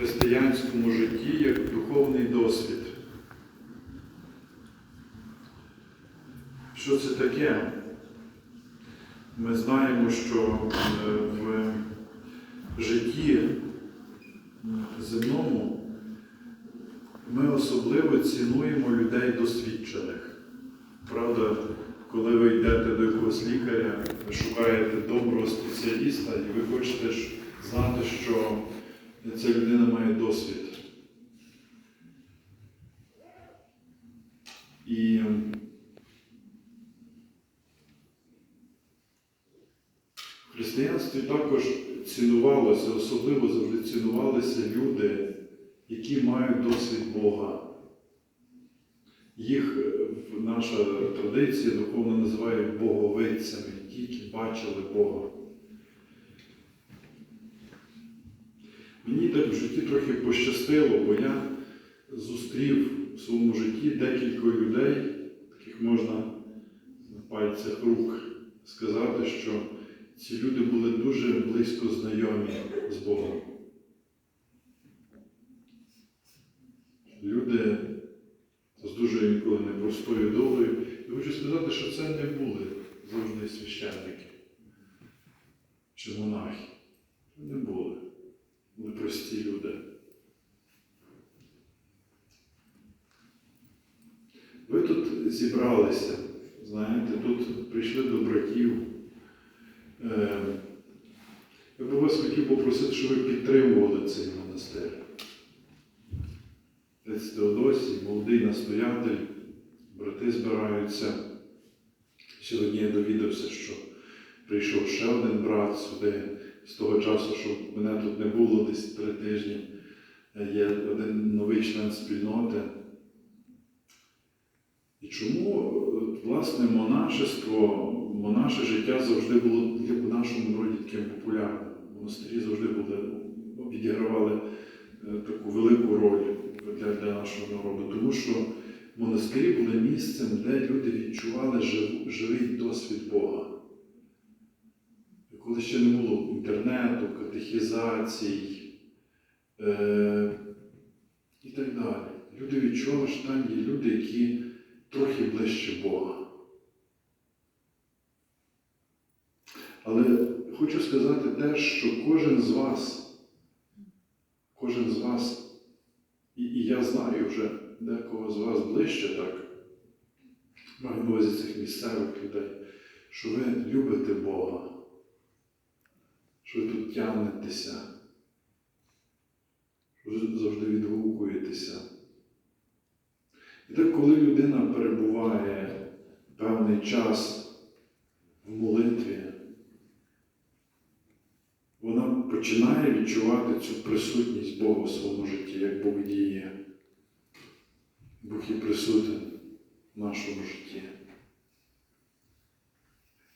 християнському житті як духовний досвід. Що це таке? Ми знаємо, що е, в житті земному ми особливо цінуємо людей досвідчених. Правда, коли ви йдете до якогось лікаря, ви шукаєте доброго спеціаліста, і ви хочете знати, що ця людина має досвід. І в християнстві також цінувалося, особливо завжди цінувалися люди, які мають досвід Бога. Їх е, наша традиція духовно називає боговицями, ті, які бачили Бога. Мені так в житті трохи пощастило, бо я зустрів в своєму житті декілька людей, таких можна на пальцях рук сказати, що ці люди були дуже близько знайомі з Богом. Люди з дуже інколи непростою долею. І хочу сказати, що це не були завжди священники чи монахи. Не були. Були прості люди. Ви тут зібралися, знаєте, тут прийшли до братів. Е, Я би вас хотів попросити, щоб ви підтримували цей монастир. Отець Теодосій, молодий настоятель, брати збираються. Сьогодні я довідався, що прийшов ще один брат сюди з того часу, що мене тут не було десь три тижні. Є один новий член спільноти. Чому, власне, монашество, монаше життя завжди було в нашому народі таким популярним. Монастирі завжди були, відігравали е, таку велику роль для, для нашого народу, тому що монастирі були місцем, де люди відчували жив, живий досвід Бога. Коли ще не було інтернету, катехізацій е, і так далі. Люди відчували, що там є люди, які трохи ближче Бога. Але хочу сказати те, що кожен з вас, кожен з вас, і, і я знаю вже декого з вас ближче так, маю на увазі цих місцевих людей, що ви любите Бога, що ви тут тягнетеся, що ви завжди відгукуєтеся. І так, коли людина перебуває певний час в молитві, вона починає відчувати цю присутність Бога в своєму житті, як Бог діє. Бог є присутній в нашому житті.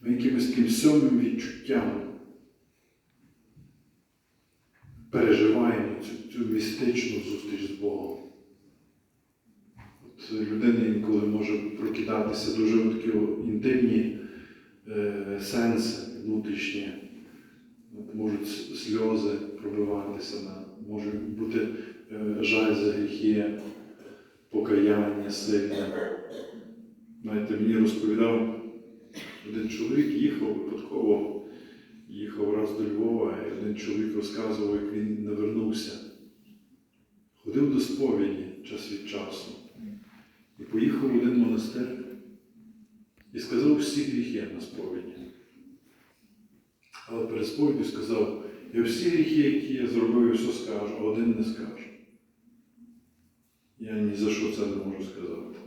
Ми якимось таким сьомим відчуттям переживаємо цю, цю містичну зустріч з Богом. Людина інколи може прокидатися дуже такі інтимні е, сенси внутрішні. Можуть сльози пробиватися, може бути е, жаль за гріхи, покаяння сильне. Знаєте, мені розповідав один чоловік, їхав випадково, їхав раз до Львова, і один чоловік розказував, як він не вернувся. Ходив до сповіді час від часу. І поїхав в один монастир і сказав всі гріхи на сповіді. Але перед сповіддю сказав, я всі гріхи, які я зробив, все скажу, а один не скажу. Я ні за що це не можу сказати.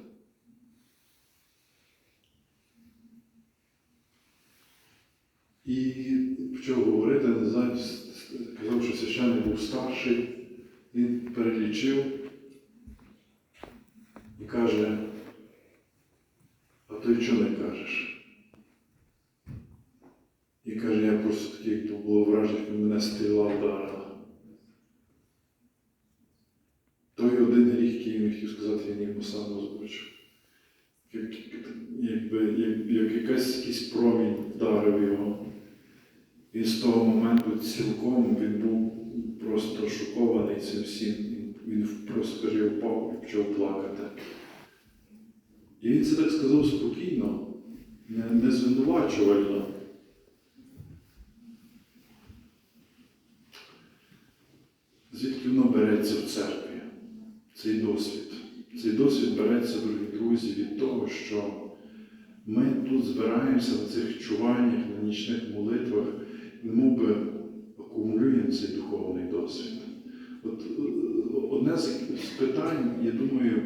І почав говорити, не знаю, казав, що священник був старший, він перелічив і каже, а ти чого не кажеш? І каже, я просто такий, як було враження, мене стріла вдарила. Той один гріх, який він хотів сказати, він йому сам озвучив. Як, якби, як, як якась, якийсь промінь вдарив його. Він з того моменту цілком він був просто шокований цим всім. Він- просто каже, впав і почав плакати. І він це так сказав спокійно, не, звинувачувально. Звідки воно береться в церкві? Цей досвід. Цей досвід береться, дорогі друзі, від того, що ми тут збираємося на цих чуваннях, на нічних молитвах, і мов би акумулюємо цей духовний досвід. От е, одне з питань, я думаю,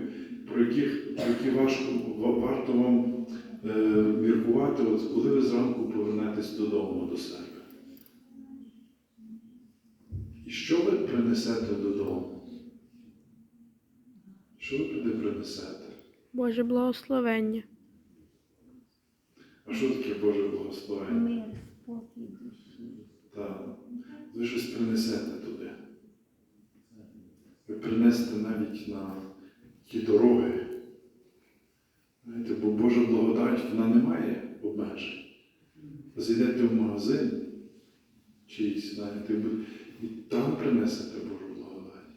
про яких, про які важко ва- варто вам е, міркувати, от коли ви зранку повернетесь додому до себе. І що ви принесете додому? Що ви туди принесете? Боже благословення. А що таке Боже благословення? Мир, спокій душі. Так. Ви щось принесете туди. Ви принесете навіть на ті дороги. Знаєте, бо Божа благодать вона не має обмежень. Зайдете в магазин чийсь, знаєте, і там принесете Божу благодать.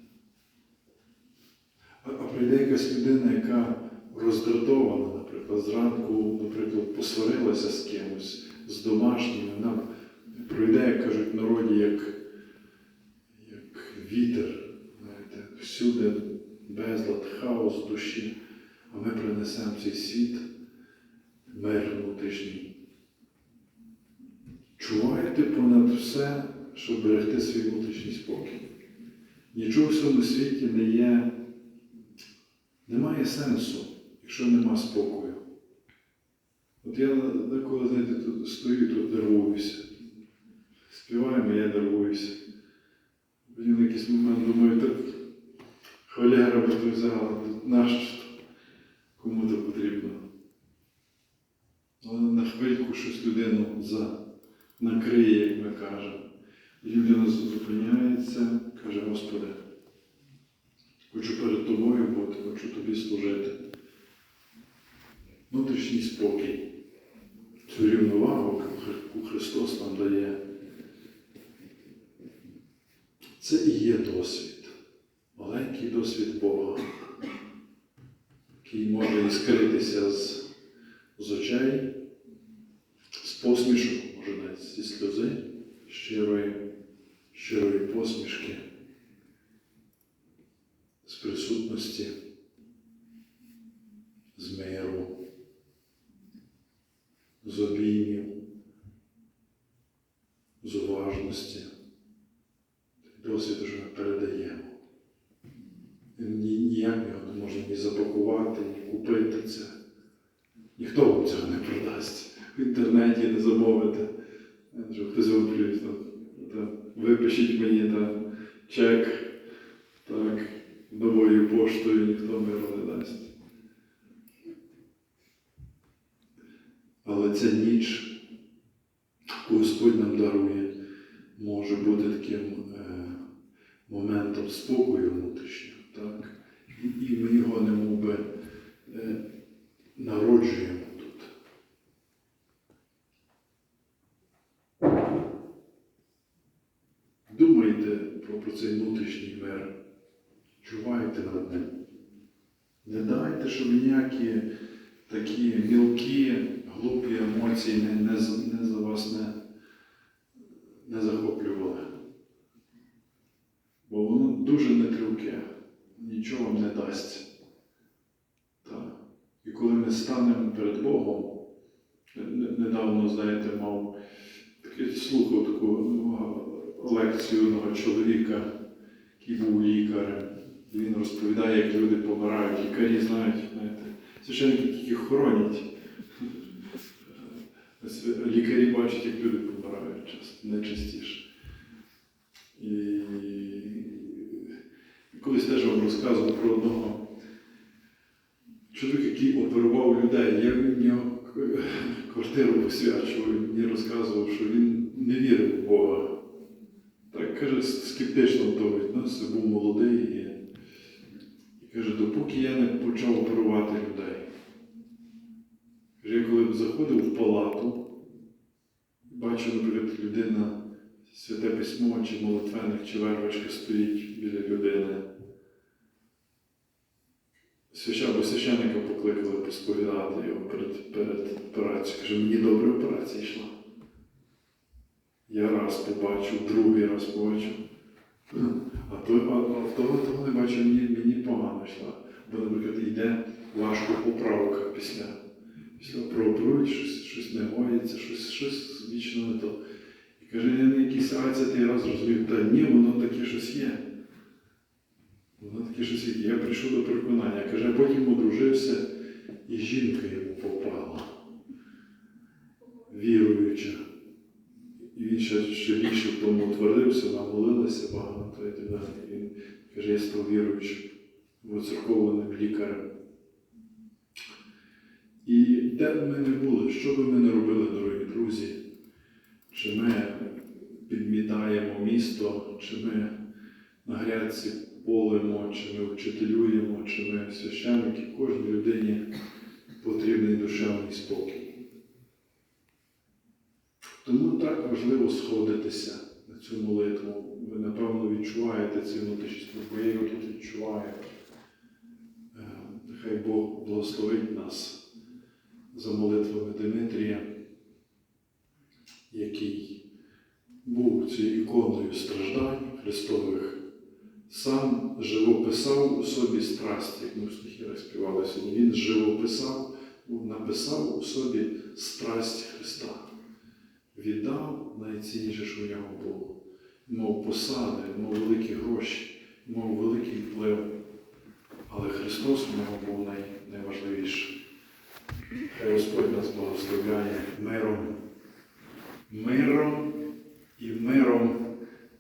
А, а прийде якась людина, яка роздратована, наприклад, зранку, наприклад, посварилася з кимось, з домашніми, вона пройде, як кажуть в народі, як, як вітер, знаєте, всюди безлад, хаос душі, ми принесемо цей світ мир внутрішній. Чувайте понад все, щоб берегти свій внутрішній спокій. Нічого в цьому світі не є, немає сенсу, якщо нема спокою. От я деколи, знаєте, тут стою, тут нервуюся. Співаємо, я нервуюся. Потім в якийсь момент думаю, так холера би взяла, нащо то? кому то потрібно. Але на хвильку щось людину за, накриє, як ми кажемо. Людина зупиняється, каже, Господи, хочу перед тобою бути, хочу тобі служити. Внутрішній спокій, цю рівновагу, яку Христос нам дає. Це і є досвід, маленький досвід Бога, який може іскритися з, з очей, може навіть зі сльози, щирої, щирої посмішки, з присутності, з миру, з обіймів, з уважності досвід вже ми передаємо. Ні, ніяк його не можна ні запакувати, ні купити це. Ніхто вам цього не продасть. В інтернеті не замовите. Хтось вам там, випишіть мені там, чек, так, новою поштою ніхто миру не дасть. Але ця ніч, яку Господь нам дарує, може бути таким е, моментом спокою внутрішнього, так? І ми його не мов би е, народжуємо тут. Думайте про, про цей внутрішній мир, чувайте над ним. Дайте, щоб ніякі такі мілкі, глупі емоції не, не, не за вас не, не захоплювали. Бо воно дуже нетривке, нічого вам не дасть. Так. І коли ми станемо перед Богом, не- не- недавно, знаєте, мав слухав таку ну, лекцію одного чоловіка, який був лікарем. І Він розповідає, як люди помирають, лікарі знають, знаєте, священники тільки хоронять. Лікарі бачать, як люди помирають найчастіше. І колись теж вам розказував про одного чоловіка, який оперував людей. Я в нього квартиру посвячував, він мені розказував, що він не вірив в Бога. Так каже, скептично до того відносився, був молодий каже, допоки я не почав оперувати людей. Каже, я коли заходив в палату, бачу, наприклад, людина, святе письмо, чи молитвенник, чи вервочка стоїть біля людини. Бо священника покликали посповідати його перед, перед операцією. Каже, мені добре операція йшла. Я раз побачив, другий раз побачив. А в того, того не бачив, мені, мені погано йшла. Бо, наприклад, йде важко поправка після. Після прооперують, щось, щось не гоїться, щось, щось вічно не то. І каже, я на якийсь рацятий раз розумів, та ні, воно таке щось є. Воно таке щось є. Я прийшов до переконання. Каже, потім одружився, і жінка йому попала. Віруюча. І він ще, ще більше в тому утвердився, намолилася багато і так далі. Він каже, я став віруючим, воцерковленим лікарем. І де б ми не були, що би ми не робили, дорогі друзі, чи ми підмітаємо місто, чи ми на грядці полимо, чи ми вчителюємо, чи ми священники, кожній людині потрібний душевний спокій. Тому так важливо сходитися цю молитву. Ви, напевно, відчуваєте ці внутрішні бо я його тут відчуваю. Е, Нехай Бог благословить нас за молитвами Димитрія, який був цією іконою страждань Христових, сам живописав у собі страсті, як ми в стихірах співали сьогодні. Він живописав, написав у собі страсть Христа віддав найцінніше, що в нього було. Мов посади, мов великі гроші, мов великий вплив. Але Христос в нього був най, найважливіший. Хай Господь нас благословляє миром, миром і миром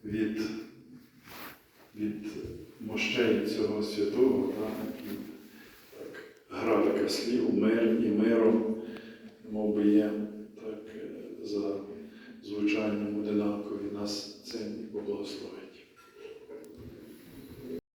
від, від мощей цього святого. Так, так, гра така слів, мир і миром, мов би є так, е, за звучанням одинакові нас